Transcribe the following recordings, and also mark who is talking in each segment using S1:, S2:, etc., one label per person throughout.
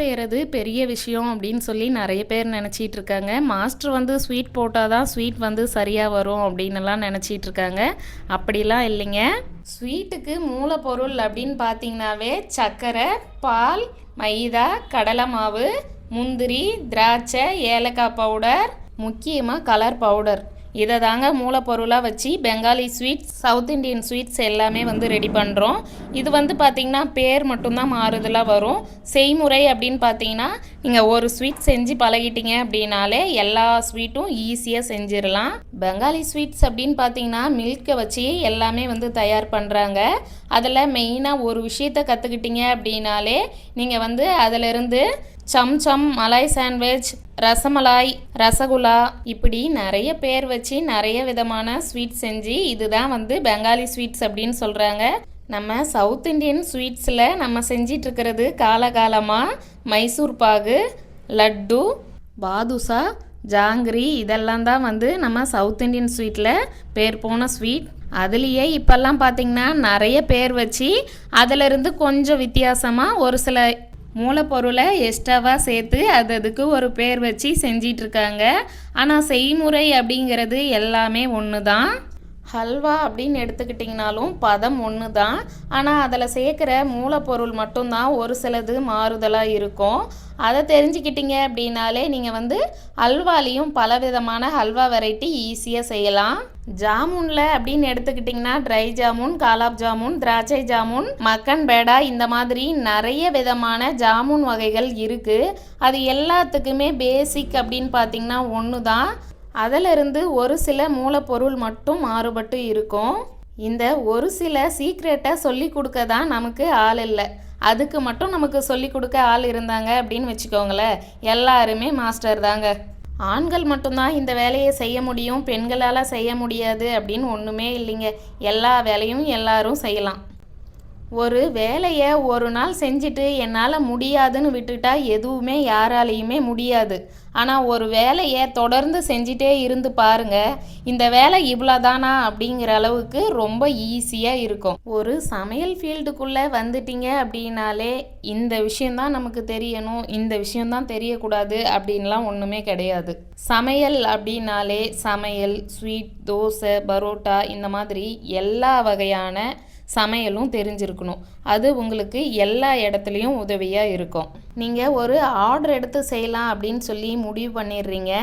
S1: செய்கிறது பெரிய விஷயம் அப்படின்னு சொல்லி நிறைய பேர் நினச்சிட்டு இருக்காங்க. மாஸ்டர் வந்து ஸ்வீட் போட்டால் தான் ஸ்வீட் வந்து சரியாக வரும் அப்படின்னுலாம் நினச்சிட்டு இருக்காங்க. அப்படிலாம் இல்லைங்க. ஸ்வீட்டுக்கு மூலப்பொருள் அப்படின்னு பார்த்தீங்கன்னாவே சர்க்கரை பால் மைதா கடலை மாவு முந்திரி திராட்சை ஏலக்காய் பவுடர் முக்கியமாக கலர் பவுடர் இதை தாங்க மூலப்பொருளாக வச்சு Bengali sweets south Indian sweets எல்லாமே வந்து ரெடி பண்ணுறோம் இது வந்து பார்த்திங்கன்னா பேர் மட்டும்தான் மாறுதலாக வரும். செய்முறை அப்படின்னு பார்த்தீங்கன்னா நீங்கள் ஒரு ஸ்வீட் செஞ்சு பழகிட்டீங்க அப்படின்னாலே எல்லா ஸ்வீட்டும் ஈஸியாக செஞ்சிடலாம். பெங்காலி ஸ்வீட்ஸ் அப்படின்னு பார்த்தீங்கன்னா மில்கை வச்சு எல்லாமே வந்து தயார் பண்ணுறாங்க அதில் மெயினாக ஒரு விஷயத்தை கற்றுக்கிட்டீங்க அப்படின்னாலே நீங்கள் வந்து அதிலிருந்து சம்சம் மலாய் சாண்ட்விச் ரசமலாய் ரசகுல்லா இப்படி நிறைய பேர் வச்சு நிறைய விதமான ஸ்வீட் செஞ்சு இதுதான் வந்து பெங்காலி ஸ்வீட்ஸ் அப்படின்னு சொல்கிறாங்க நம்ம சவுத் இண்டியன் ஸ்வீட்ஸில் நம்ம செஞ்சிட்ருக்கிறது காலகாலமாக மைசூர் பாகு லட்டு பாதுஷா ஜாங்கிரி இதெல்லாம் தான் வந்து நம்ம சவுத் இண்டியன் ஸ்வீட்டில் பேர் போன ஸ்வீட் அதுலேயே இப்போல்லாம் பார்த்தீங்கன்னா நிறைய பேர் வச்சு அதிலிருந்து கொஞ்சம் வித்தியாசமாக ஒரு சில மூலப்பொருளை எக்ஸ்ட்ராவாக சேர்த்து அது அதுக்கு ஒரு பேர் வச்சு செஞ்சிட்ருக்காங்க. ஆனால் செய்முறை அப்படிங்கிறது எல்லாமே ஒன்று தான் ஹல்வா அப்படின்னு எடுத்துக்கிட்டிங்கனாலும் பதம் ஒன்று தான் ஆனால் அதில் சேர்க்குற மூலப்பொருள் மட்டும்தான் ஒரு சிலது மாறுதலாக இருக்கும். அதை தெரிஞ்சுக்கிட்டீங்க அப்படின்னாலே நீங்கள் வந்து ஹல்வாலையும் பலவிதமான ஹல்வா வெரைட்டி ஈஸியாக செய்யலாம். ஜாமுனில் அப்படின்னு எடுத்துக்கிட்டிங்கன்னா ட்ரை ஜாமுன் காலாப் ஜாமுன் திராட்சை ஜாமுன் மக்கன் பேடா இந்த மாதிரி நிறைய விதமான ஜாமுன் வகைகள் இருக்குது அது எல்லாத்துக்குமே பேசிக் அப்படின்னு பார்த்தீங்கன்னா ஒன்று தான் அதிலிருந்து ஒரு சில மூலப்பொருள் மட்டும் மாறுபட்டு இருக்கும். இந்த ஒரு சில சீக்ரெட்டை சொல்லி கொடுக்க தான் நமக்கு ஆள் இல்லை. அதுக்கு மட்டும் நமக்கு சொல்லி கொடுக்க ஆள் இருந்தாங்க அப்படின்னு வச்சுக்கோங்களேன். எல்லாருமே மாஸ்டர் தாங்க. ஆண்கள் மட்டும்தான் இந்த வேலையை செய்ய முடியும் பெண்களால் செய்ய முடியாது அப்படின்னு ஒன்றுமே இல்லைங்க. எல்லா வேலையும் எல்லாரும் செய்யலாம். ஒரு வேலையை ஒரு நாள் செஞ்சுட்டு என்னால் முடியாதுன்னு விட்டுட்டா எதுவுமே யாராலையுமே முடியாது. ஆனால் ஒரு வேலையை தொடர்ந்து செஞ்சிட்டே இருந்து பாருங்க. இந்த வேலை இவ்வளோதானா அப்படிங்கிற அளவுக்கு ரொம்ப ஈஸியாக இருக்கும். ஒரு சமையல் ஃபீல்டுக்குள்ளே வந்துட்டீங்க அப்படின்னாலே இந்த விஷயந்தான் நமக்கு தெரியணும் இந்த விஷயந்தான் தெரியக்கூடாது அப்படின்லாம் ஒன்றுமே கிடையாது. சமையல் அப்படின்னாலே சமையல் ஸ்வீட் தோசை பரோட்டா இந்த மாதிரி எல்லா வகையான சமையலும் தெரிஞ்சிருக்கணும். அது உங்களுக்கு எல்லா இடத்துலையும் உதவியாக இருக்கும். நீங்கள் ஒரு ஆர்டர் எடுத்து செய்யலாம் அப்படின்னு சொல்லி முடிவு பண்ணிடுறீங்க.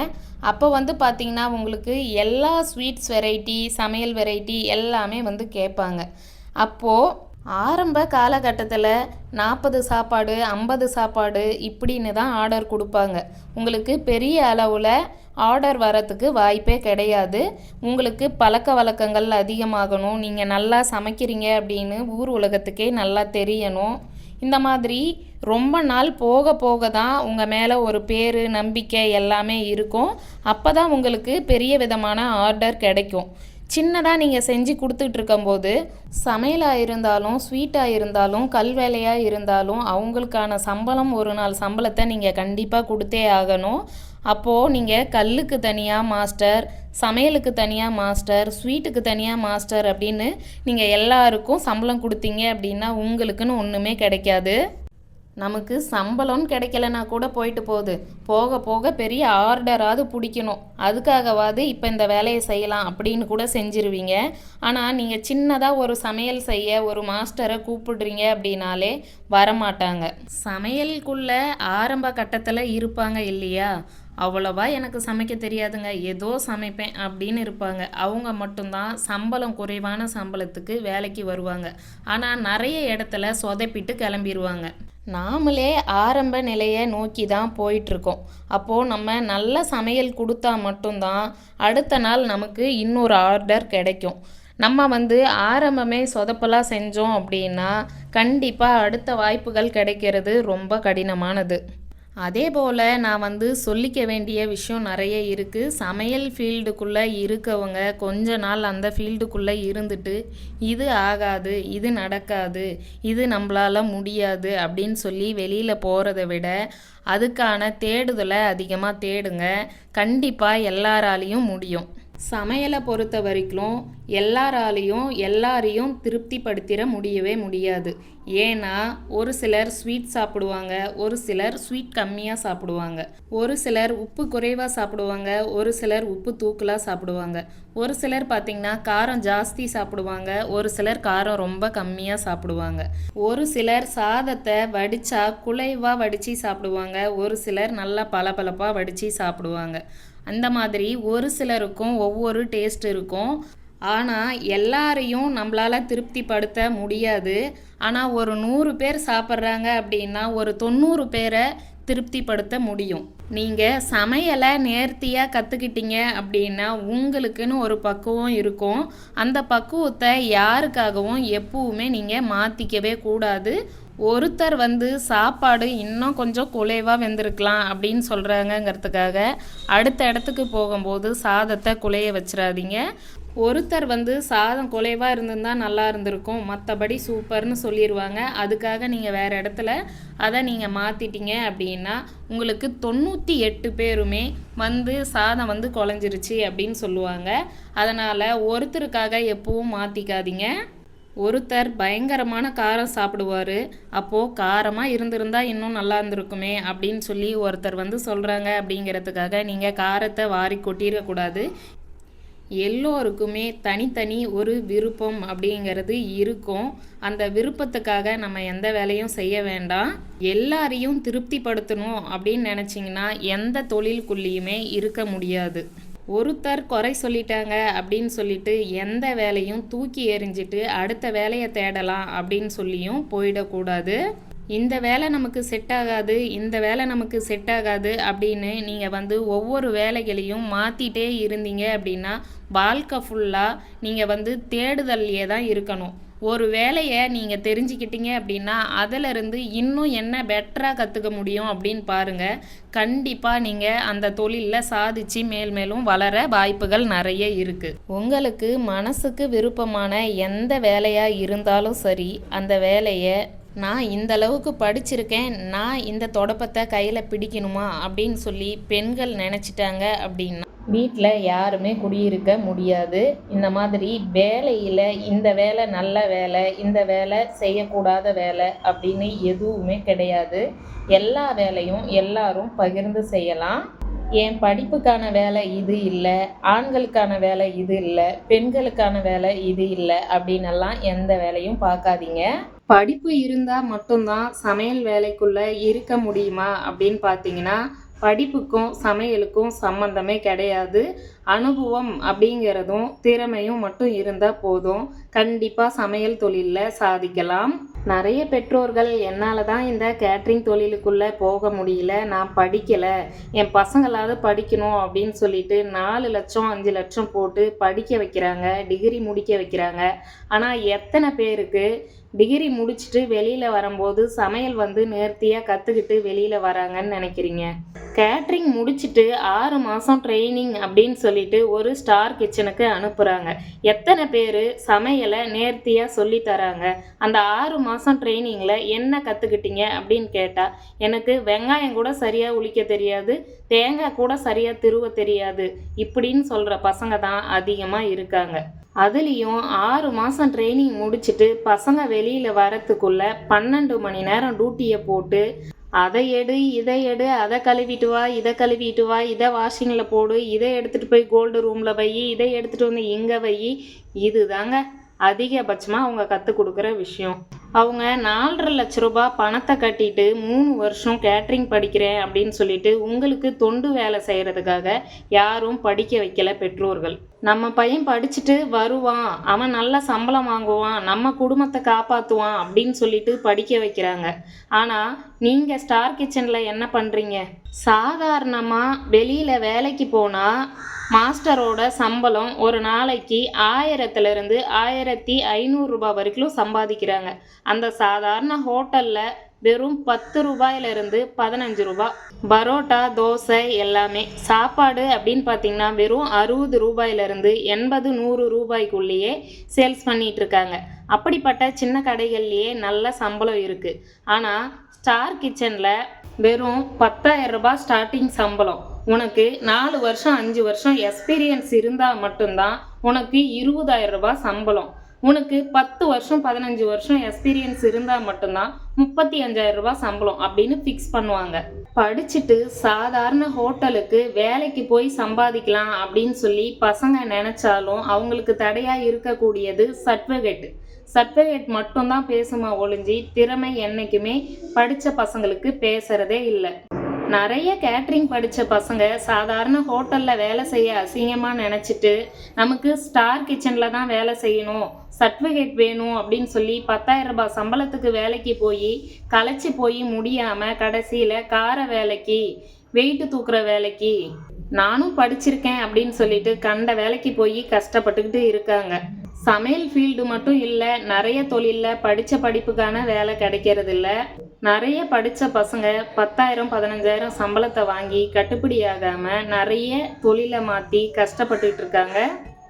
S1: அப்போ வந்து பார்த்தீங்கன்னா உங்களுக்கு எல்லா ஸ்வீட்ஸ் வெரைட்டி சமையல் வெரைட்டி எல்லாமே வந்து கேட்பாங்க. அப்போது ஆரம்ப காலகட்டத்தில் நாற்பது சாப்பாடு ஐம்பது சாப்பாடு இப்படின்னு தான் ஆர்டர் கொடுப்பாங்க. உங்களுக்கு பெரிய அளவில் ஆர்டர் வரத்துக்கு வாய்ப்பே கிடையாது. உங்களுக்கு பழக்க வழக்கங்கள் அதிகமாகணும். நீங்கள் நல்லா சமைக்கிறீங்க அப்படின்னு ஊர் உலகத்துக்கே நல்லா தெரியணும். இந்த மாதிரி ரொம்ப நாள் போக போக தான் உங்கள் மேலே ஒரு பேர் நம்பிக்கை எல்லாமே இருக்கும். அப்போ தான் உங்களுக்கு பெரிய விதமான ஆர்டர் கிடைக்கும். சின்னதாக நீங்கள் செஞ்சு கொடுத்துட்டு இருக்கும்போது சமையலாக இருந்தாலும் ஸ்வீட்டாக இருந்தாலும் கல் வேலையாக இருந்தாலும் அவங்களுக்கான சம்பளம் ஒரு நாள் சம்பளத்தை நீங்கள் கண்டிப்பாக கொடுத்தே ஆகணும். அப்போது நீங்கள் கல்லுக்கு தனியாக மாஸ்டர் சமையலுக்கு தனியாக மாஸ்டர் ஸ்வீட்டுக்கு தனியாக மாஸ்டர் அப்படின்னு நீங்கள் எல்லாருக்கும் சம்பளம் கொடுத்தீங்க அப்படின்னா உங்களுக்குன்னு ஒன்றுமே கிடைக்காது. நமக்கு சம்பளம் கிடைக்கலனா கூட போயிட்டு போகுது. போக போக பெரிய ஆர்டராவது பிடிக்கணும். அதுக்காகவாது இப்போ இந்த வேலையை செய்யலாம் அப்படின்னு கூட செஞ்சிருவீங்க. ஆனால் நீங்கள் சின்னதாக ஒரு சமையல் செய்ய ஒரு மாஸ்டரை கூப்பிடுறீங்க அப்படின்னாலே வரமாட்டாங்க. சமையலுக்குள்ள ஆரம்ப கட்டத்தில் இருப்பாங்க இல்லையா? அவ்வளோவா எனக்கு சமைக்க தெரியாதுங்க. ஏதோ சமைப்பேன் அப்படின்னு இருப்பாங்க. அவங்க மட்டும்தான் சம்பளம் குறைவான சம்பளத்துக்கு வேலைக்கு வருவாங்க. ஆனால் நிறைய இடத்துல சொதப்பிட்டு கிளம்பிடுவாங்க நாமளே ஆரம்ப நிலையை நோக்கி தான் போயிட்டுருக்கோம். அப்போது நம்ம நல்ல சமையல் கொடுத்தா மட்டும்தான் அடுத்த நாள் நமக்கு இன்னொரு ஆர்டர் கிடைக்கும். நம்ம வந்து ஆரம்பமே சொதப்பலாக செஞ்சோம் அப்படின்னா கண்டிப்பாக அடுத்த வாய்ப்புகள் கிடைக்கிறது ரொம்ப கடினமானது. அதே போல் நான் வந்து சொல்லிக்க வேண்டிய விஷயம் நிறைய இருக்குது சமையல் ஃபீல்டுக்குள்ளே இருக்கவங்க கொஞ்ச நாள் அந்த ஃபீல்டுக்குள்ளே இருந்துட்டு இது ஆகாது இது நடக்காது இது நம்மளால் முடியாது அப்படின்னு சொல்லி வெளியில் போகிறத விட அதுக்கான தேடுதலை அதிகமாக தேடுங்க. கண்டிப்பாக எல்லாராலையும் முடியும். சமையலை பொறுத்த வரைக்கும் எல்லாராலையும் எல்லாரையும் திருப்திப்படுத்திட முடியவே முடியாது. ஏன்னா ஒரு சிலர் ஸ்வீட் சாப்பிடுவாங்க ஒரு சிலர் ஸ்வீட் கம்மியாக சாப்பிடுவாங்க. ஒரு சிலர் உப்பு குறைவாக சாப்பிடுவாங்க ஒரு சிலர் உப்பு தூக்கலாக சாப்பிடுவாங்க. ஒரு சிலர் பார்த்திங்கன்னா காரம் ஜாஸ்தி சாப்பிடுவாங்க ஒரு சிலர் காரம் ரொம்ப கம்மியாக சாப்பிடுவாங்க. ஒரு சிலர் சாதத்தை வடித்தா குலைவாக வடித்து சாப்பிடுவாங்க ஒரு சிலர் நல்லா பளபளப்பாக வடித்து சாப்பிடுவாங்க. அந்த மாதிரி ஒரு சிலருக்கும் ஒவ்வொரு டேஸ்ட் இருக்கும். ஆனால் எல்லாரையும் நம்மளால் திருப்திப்படுத்த முடியாது. ஆனால் ஒரு நூறு பேர் சாப்பிட்றாங்க அப்படின்னா ஒரு தொண்ணூறு பேரை திருப்திப்படுத்த முடியும். நீங்கள் சமையலை நேர்த்தியாக கற்றுக்கிட்டீங்க அப்படின்னா உங்களுக்குன்னு ஒரு பக்குவம் இருக்கும். அந்த பக்குவத்தை யாருக்காகவும் எப்பவுமே நீங்கள் மாற்றிக்கவே கூடாது. ஒருத்தர் வந்து சாப்பாடு இன்னும் கொஞ்சம் குலைவாக வெந்திருக்கலாம் அப்படின்னு சொல்கிறாங்கங்கிறதுக்காக அடுத்த இடத்துக்கு போகும்போது சாதத்தை குலைய வச்சிடாதீங்க. ஒருத்தர் வந்து சாதம் குலைவாக இருந்திருந்தா நல்லா இருந்திருக்கும். மற்றபடி சூப்பர்னு சொல்லிடுவாங்க அதுக்காக நீங்கள் வேறு இடத்துல அதை நீங்கள் மாற்றிட்டீங்க அப்படின்னா உங்களுக்கு தொண்ணூற்றி எட்டு பேருமே வந்து சாதம் வந்து குலைஞ்சிருச்சு அப்படின்னு சொல்லுவாங்க. அதனால் ஒருத்தருக்காக எப்பவும் மாற்றிக்காதீங்க ஒருத்தர் பயங்கரமான காரம் சாப்பிடுவார். அப்போது காரமாக இருந்திருந்தா இன்னும் நல்லா இருந்திருக்குமே அப்படின்னு சொல்லி ஒருத்தர் வந்து சொல்கிறாங்க அப்படிங்கிறதுக்காக நீங்கள் காரத்தை வாரி கொட்டிடக்கூடாது எல்லோருக்குமே தனித்தனி ஒரு விருப்பம் அப்படிங்கிறது இருக்கும். அந்த விருப்பத்துக்காக நம்ம எந்த வேலையும் செய்ய வேண்டாம். எல்லாரையும் திருப்திப்படுத்தணும் அப்படின்னு நினச்சிங்கன்னா எந்த தொழிலுக்குள்ளேயுமே இருக்க முடியாது. ஒருத்தர் குறை சொல்லிட்டாங்க அப்படின்னு சொல்லிட்டு எந்த வேலையும் தூக்கி எறிஞ்சிட்டு அடுத்த வேலையை தேடலாம் அப்படின்னு சொல்லியும் போயிடக்கூடாது. இந்த வேலை நமக்கு செட் ஆகாது இந்த வேலை நமக்கு செட் ஆகாது அப்படின்னு நீங்கள் வந்து ஒவ்வொரு வேலைகளையும் மாற்றிட்டே இருந்தீங்க அப்படின்னா வாழ்க்கை ஃபுல்லாக நீங்கள் வந்து தேடுதல்லையே தான் இருக்கணும். ஒரு வேலையை நீங்கள் தெரிஞ்சுக்கிட்டீங்க அப்படின்னா அதிலிருந்து இன்னும் என்ன பெட்டராக கற்றுக்க முடியும் அப்படின்னு பாருங்கள் கண்டிப்பாக நீங்கள் அந்த தொழிலில் சாதித்து மேல் மேலும் வளர வாய்ப்புகள் நிறைய இருக்குது உங்களுக்கு மனசுக்கு விருப்பமான எந்த வேலையாக இருந்தாலும் சரி அந்த வேலையை நான் இந்த அளவுக்கு படிச்சிருக்கேன் நான் இந்த தொடப்பத்தை கையில் பிடிக்கணுமா அப்படின்னு சொல்லி பெண்கள் நினச்சிட்டாங்க அப்படின்னா வீட்டில் யாருமே குடியிருக்க முடியாது. இந்த மாதிரி வேலையில் இந்த வேலை நல்ல வேலை இந்த வேலை செய்யக்கூடாத வேலை அப்படின்னு எதுவுமே கிடையாது. எல்லா வேலையும் எல்லாரும் பகிர்ந்து செய்யலாம். என் படிப்புக்கான வேலை இது இல்லை ஆண்களுக்கான வேலை இது இல்லை பெண்களுக்கான வேலை இது இல்லை அப்படின்னெல்லாம் எந்த வேலையும் பார்க்காதீங்க. படிப்பு இருந்தால் மட்டும்தான் சமையல் வேலைக்குள்ளே இருக்க முடியுமா அப்படின்னு பார்த்தீங்கன்னா படிப்புக்கும் சமையலுக்கும் சம்மந்தமே கிடையாது. அனுபவம் அப்படிங்கிறதும் திறமையும் மட்டும் இருந்தால் போதும். கண்டிப்பாக சமையல் தொழிலில் சாதிக்கலாம். நிறைய பெற்றோர்கள் என்னால் தான் இந்த கேட்ரிங் தொழிலுக்குள்ளே போக முடியல. நான் படிக்கலை. என் பசங்களாவது படிக்கணும் அப்படின்னு சொல்லிட்டு நாலு லட்சம் அஞ்சு லட்சம் போட்டு படிக்க வைக்கிறாங்க. டிகிரி முடிக்க வைக்கிறாங்க. ஆனால் எத்தனை பேருக்கு டிகிரி முடிச்சுட்டு வெளியில் வரும்போது சமையல் வந்து நேர்த்தியாக கற்றுக்கிட்டு வெளியில் வராங்கன்னு நினைக்கிறீங்க? கேட்ரிங் முடிச்சுட்டு ஆறு மாதம் ட்ரைனிங் அப்படின்னு சொல்லி சொல்லிட்டு ஒரு ஸ்டார் கிச்சனுக்கு அனுப்புகிறாங்க எத்தனை பேர் சமையலை நேர்த்தியாக சொல்லி தராங்க. அந்த ஆறு மாதம் ட்ரைனிங்கில் என்ன கற்றுக்கிட்டீங்க அப்படின்னு கேட்டால் எனக்கு வெங்காயம் கூட சரியாக உளிக்க தெரியாது தேங்காய் கூட சரியாக திருவ தெரியாது இப்படின்னு சொல்கிற பசங்க தான் அதிகமாக இருக்காங்க. அதுலேயும் ஆறு மாதம் ட்ரைனிங் முடிச்சுட்டு பசங்க வெளியில் வரத்துக்குள்ளே பன்னெண்டு மணி நேரம் டியூட்டியை போட்டு அதை எடு இதை எடு அதை கழுவிட்டு வா இதை கழுவிட்டு வா இதை வாஷிங்கில் போடு இதை எடுத்துகிட்டு போய் கோல்டு ரூமில் வை இதை எடுத்துகிட்டு வந்து இங்கே வை. இதுதாங்க அதிகபட்சமாக அவங்க கற்றுக் கொடுக்குற விஷயம். அவங்க நாலரை லட்ச ரூபாய் பணத்தை கட்டிட்டு மூணு வருஷம் கேட்ரிங் படிக்கிறேன் அப்படின்னு சொல்லிட்டு உங்களுக்கு தொண்டு வேலை செய்கிறதுக்காக யாரும் படிக்க வைக்கல பெற்றோர்கள். நம்ம பையன் படிச்சுட்டு வருவான். அவன் நல்ல சம்பளம் வாங்குவான். நம்ம குடும்பத்தை காப்பாற்றுவான் அப்படின்னு சொல்லிட்டு படிக்க வைக்கிறாங்க. ஆனால் நீங்கள் ஸ்டார் கிச்சனில் என்ன பண்ணுறீங்க சாதாரணமாக வெளியில் வேலைக்கு போனால் மாஸ்டரோட சம்பளம் ஒரு நாளைக்கு ஆயிரத்துலேருந்து ஆயிரத்தி ஐநூறுரூபா வரைக்கும் சம்பாதிக்கிறாங்க. அந்த சாதாரண ஹோட்டலில் வெறும் பத்து ரூபாயிலிருந்து பதினஞ்சு ரூபாய் பரோட்டா தோசை எல்லாமே. சாப்பாடு அப்படின்னு பார்த்தீங்கன்னா வெறும் அறுபது ரூபாயிலிருந்து எண்பது நூறு ரூபாய்க்குள்ளேயே சேல்ஸ் பண்ணிட்டு இருக்காங்க. அப்படிப்பட்ட சின்ன கடைகள்லேயே நல்ல சம்பளம் இருக்குது ஆனால் ஸ்டார் கிச்சனில் வெறும் பத்தாயிரம் ரூபாய் ஸ்டார்டிங் சம்பளம். உனக்கு நாலு வருஷம் அஞ்சு வருஷம் எக்ஸ்பீரியன்ஸ் இருந்தால் மட்டும்தான் உனக்கு இருபதாயிரம் ரூபாய் சம்பளம். உனக்கு பத்து வருஷம் பதினஞ்சு வருஷம் எக்ஸ்பீரியன்ஸ் இருந்தால் மட்டும்தான் முப்பத்தி அஞ்சாயிரம் ரூபாய் சம்பளம் அப்படின்னு ஃபிக்ஸ் பண்ணுவாங்க. படிச்சுட்டு சாதாரண ஹோட்டலுக்கு வேலைக்கு போய் சம்பாதிக்கலாம் அப்படின்னு சொல்லி பசங்க நினைச்சாலும் அவங்களுக்கு தடையாக இருக்கக்கூடியது சர்டிஃபிகேட் சர்டிஃபிகேட் மட்டும்தான் பேசுமா ஒழிஞ்சி திறமை என்றைக்குமே படித்த பசங்களுக்கு பேசுகிறதே இல்லை. நிறைய கேட்ரிங் படித்த பசங்க சாதாரண ஹோட்டலில் வேலை செய்ய அசிங்கமாக நினச்சிட்டு நமக்கு ஸ்டார் கிச்சனில் தான் வேலை செய்யணும் சர்டிஃபிகேட் வேணும் அப்படின்னு சொல்லி பத்தாயிரம் ரூபாய் சம்பளத்துக்கு வேலைக்கு போய் களைச்சி போய் முடியாமல் கடைசியில் கார வேலைக்கு வெயிட்டு தூக்குற வேலைக்கு. நானும் படிச்சிருக்கேன் அப்படின்னு சொல்லிட்டு கண்ட வேலைக்கு போய் கஷ்டப்பட்டுக்கிட்டு இருக்காங்க. சமையல் ஃபீல்டு மட்டும் இல்லை நிறைய தொழிலில் படித்த படிப்புக்கான வேலை கிடைக்கிறது இல்லை நிறைய படித்த பசங்க பத்தாயிரம் பதினஞ்சாயிரம் சம்பளத்தை வாங்கி கட்டுப்படியாகாமல் நிறைய தொழிலை மாற்றி கஷ்டப்பட்டுட்டு இருக்காங்க.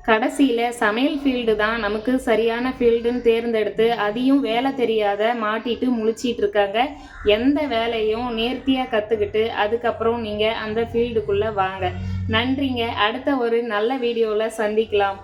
S1: கடைசியில் சமையல் ஃபீல்டு தான் நமக்கு சரியான ஃபீல்டுன்னு தேர்ந்தெடுத்து அதையும் வேலை தெரியாத மாட்டிட்டு முழிச்சிட்டு இருக்காங்க. எந்த வேலையும் நேர்த்தியாக கற்றுக்கிட்டு அதுக்கப்புறம் நீங்கள் அந்த ஃபீல்டுக்குள்ளே வாங்க. நன்றிங்க. அடுத்த ஒரு நல்ல வீடியோவில் சந்திக்கலாம்.